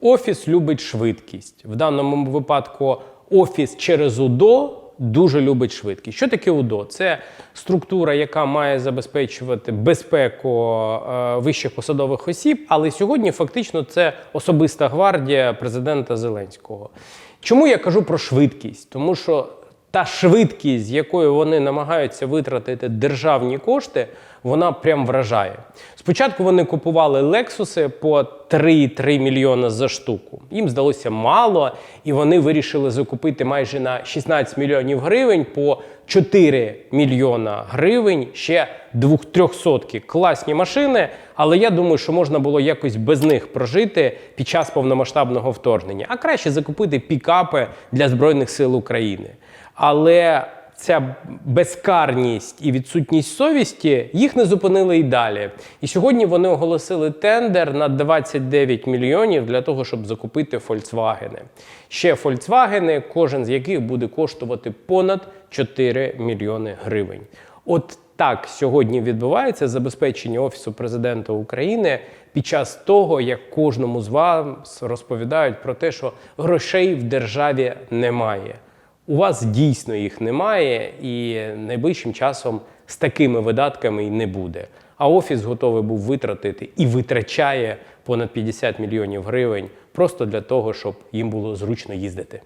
Офіс любить швидкість. В даному випадку офіс через УДО дуже любить швидкість. Що таке УДО? Це структура, яка має забезпечувати безпеку е, вищих посадових осіб, але сьогодні фактично це особиста гвардія президента Зеленського. Чому я кажу про швидкість? Тому що та швидкість, з якою вони намагаються витратити державні кошти, вона прям вражає. Спочатку вони купували лексуси по 3,3 мільйона за штуку. Їм здалося мало, і вони вирішили закупити майже на 16 мільйонів гривень по 4 мільйона гривень ще двохтрьохсотки. Класні машини, але я думаю, що можна було якось без них прожити під час повномасштабного вторгнення. А краще закупити пікапи для Збройних сил України. Але ця безкарність і відсутність совісті їх не зупинили і далі. І сьогодні вони оголосили тендер на 29 мільйонів для того, щоб закупити Volkswagen. Ще Volkswagen, кожен з яких буде коштувати понад 4 мільйони гривень. От так сьогодні відбувається забезпечення Офісу президента України під час того, як кожному з вас розповідають про те, що грошей в державі немає. У вас дійсно їх немає, і найближчим часом з такими видатками й не буде. А офіс готовий був витратити і витрачає понад 50 мільйонів гривень просто для того, щоб їм було зручно їздити.